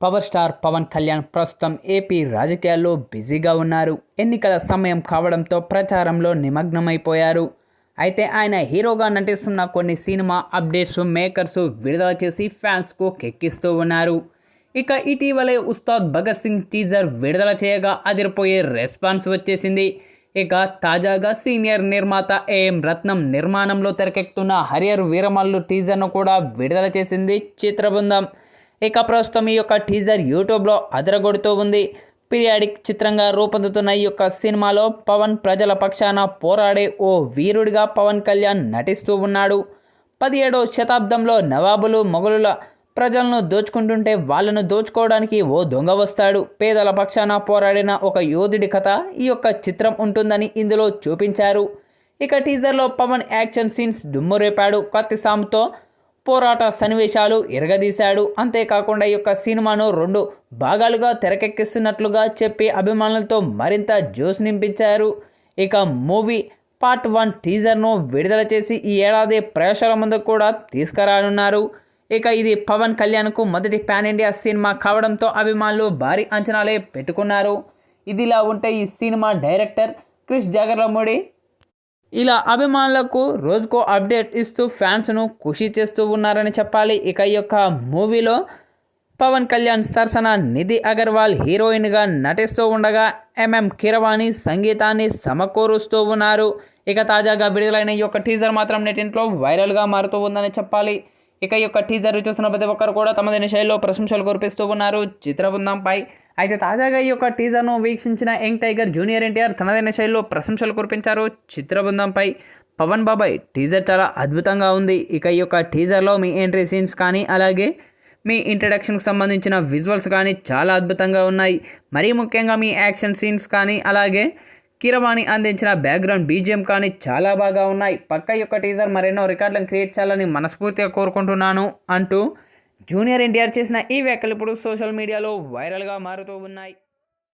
Power star Pawan Kalyan ప్రస్తుతం AP రాజకీయాల్లో బిజీగా ఉన్నారు. ఎన్నికల సమయం కావడంతో ప్రచారంలో నిమగ్నమైపోయారు. అయితే ఆయన హీరోగా నటిస్తున్న కొన్ని సినిమా అప్డేట్స్ మేకర్స్ విడుదల చేసి ఫ్యాన్స్కు కెక్కిస్తూ ఉన్నారు. ఇక ఇటీవలే ఉస్తాద్ భగత్ సింగ్ టీజర్ విడుదల చేయగా అదిరిపోయే రెస్పాన్స్ వచ్చేసింది. ఇక తాజాగా సీనియర్ నిర్మాత ఏఎం రత్నం నిర్మాణంలో తెరకెక్కుతున్న హరియర్ వీరమల్లు టీజర్ను కూడా విడుదల చేసింది చిత్రబృందం. ఇక ప్రస్తుతం ఈ యొక్క టీజర్ యూట్యూబ్లో అదరగొడుతూ ఉంది. పీరియాడిక్ చిత్రంగా రూపొందుతున్న ఈ యొక్క సినిమాలో పవన్ ప్రజల పక్షాన పోరాడే ఓ వీరుడిగా పవన్ కళ్యాణ్ నటిస్తూ ఉన్నాడు. పదిహేడో శతాబ్దంలో నవాబులు మొఘలుల ప్రజలను దోచుకుంటుంటే వాళ్ళను దోచుకోవడానికి ఓ దొంగ వస్తాడు. పేదల పక్షాన పోరాడిన ఒక యోధుడి కథ ఈ యొక్క చిత్రం ఉంటుందని ఇందులో చూపించారు. ఇక టీజర్లో పవన్ యాక్షన్ సీన్స్ దుమ్ము రేపాడు. కత్తి సాముతో పోరాట సన్నివేశాలు ఎరగదీశాడు. అంతేకాకుండా ఈ యొక్క సినిమాను రెండు భాగాలుగా తెరకెక్కిస్తున్నట్లుగా చెప్పి అభిమానులతో మరింత జోస్ నింపించారు. ఇక మూవీ పార్ట్ వన్ టీజర్ను విడుదల చేసి ఈ ఏడాది ప్రయోజనం ముందు కూడా తీసుకురానున్నారు. ఇక ఇది పవన్ కళ్యాణ్కు మొదటి పాన్ ఇండియా సినిమా కావడంతో అభిమానులు భారీ అంచనాలే పెట్టుకున్నారు. ఇదిలా ఉంటే ఈ సినిమా డైరెక్టర్ క్రిష్ జగర్లమూడి ఇలా అభిమానులకు రోజుకో అప్డేట్ ఇస్తూ ఫ్యాన్స్ను ఖుషి చేస్తూ ఉన్నారని చెప్పాలి. ఇక ఈ యొక్క మూవీలో పవన్ కళ్యాణ్ సరసన నిధి అగర్వాల్ హీరోయిన్గా నటిస్తూ ఉండగా ఎంఎం కిరవాణి సంగీతాన్ని సమకూరుస్తూ ఉన్నారు. ఇక తాజాగా విడుదలైన ఈ యొక్క టీజర్ మాత్రం నెటింట్లో వైరల్గా మారుతూ ఉందని చెప్పాలి. ఇక ఈ యొక్క టీజర్ చూస్తున్న ప్రతి ఒక్కరు కూడా తమదైన శైలిలో ప్రశంసలు కురిపిస్తూ ఉన్నారు. చిత్రబృందంపై అయితే తాజాగా ఈ యొక్క టీజర్ను వీక్షించిన యంగ్ టైగర్ జూనియర్ ఎన్టీఆర్ తనదైన శైలిలో ప్రశంసలు కురిపించారు. చిత్రబృందంపై పవన్ బాబాయ్ టీజర్ చాలా అద్భుతంగా ఉంది. ఇక ఈ యొక్క టీజర్లో మీ ఎంట్రీ సీన్స్ కానీ అలాగే మీ ఇంట్రడక్షన్కి సంబంధించిన విజువల్స్ కానీ చాలా అద్భుతంగా ఉన్నాయి. మరీ ముఖ్యంగా మీ యాక్షన్ సీన్స్ కానీ అలాగే కీరవాణి అందించిన బ్యాక్గ్రౌండ్ బీజిఎం కానీ చాలా బాగా ఉన్నాయి. పక్క యొక్క టీజర్ మరెన్నో రికార్డులను క్రియేట్ చేయాలని మనస్ఫూర్తిగా కోరుకుంటున్నాను అంటూ జూనియర్ ఎన్టీఆర్ చేసిన ఈ వ్యాఖ్యలు ఇప్పుడు సోషల్ మీడియాలో వైరల్గా మారుతూ ఉన్నాయి.